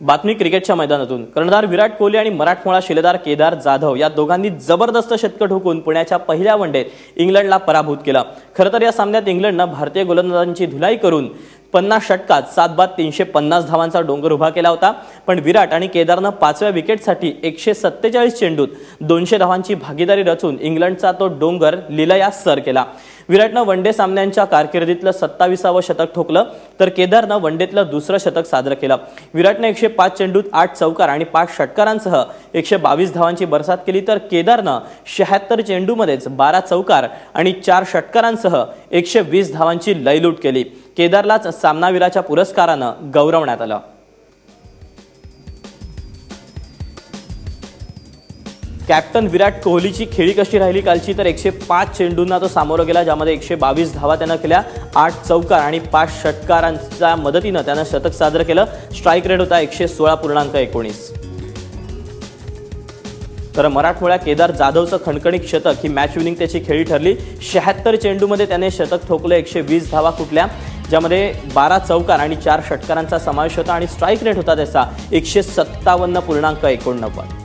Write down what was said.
बातमी क्रिकेटच्या मैदानातून. कर्णधार विराट कोहली आणि मराठमोळा शिलेदार केदार जाधव या दोघांनी जबरदस्त शतक ठोकून पुण्याच्या पहिल्या वनडेत इंग्लंडला पराभूत केला. खरं तर या सामन्यात इंग्लंडनं भारतीय गोलंदाजांची धुलाई करून पन्नास षटकात सात बाद तीनशे पन्नास धावांचा डोंगर उभा केला होता. पण विराट आणि केदारनं पाचव्या विकेटसाठी एकशे सत्तेचाळीस चेंडूत दोनशे धावांची भागीदारी रचून इंग्लंडचा तो डोंगर लिलयास सर केला. विराटनं वनडे सामन्यांच्या कारकिर्दीतलं सत्ताविसावं शतक ठोकलं तर केदारनं वनडेतलं दुसरं शतक साजरं केलं. विराटनं एकशे पाच चेंडूत आठ चौकार आणि पाच षटकारांसह एकशे बावीस धावांची बरसात केली तर केदारनं शहात्तर चेंडूमध्येच बारा चौकार आणि चार षटकारांसह एकशे वीस धावांची लयलूट केली. केदारलाच सामनावीराच्या पुरस्कारानं गौरवण्यात आलं. कॅप्टन विराट कोहलीची खेळी कशी राहिली कालची? तर एकशे पाच चेंडूंना तो सामोरं गेला ज्यामध्ये एकशे बावीस धावा त्यानं केल्या आठ चौकार आणि पाच षटकारांच्या मदतीनं त्यानं शतक साजरं केलं. स्ट्राईक रेट होता एकशे सोळा पूर्णांक एकोणीस. तर मराठमोळ्या केदार जाधवचं खणखणीत शतक ही मॅच विनिंग त्याची खेळी ठरली. शहात्तर चेंडूमध्ये त्याने शतक ठोकलं एकशे वीस धावा कुठल्या? ज्यामध्ये बारा चौकार आणि चार षटकारांचा समावेश होता आणि स्ट्राईक रेट होता त्याचा एकशे सत्तावन्न पूर्णांक एकोणनव्वद.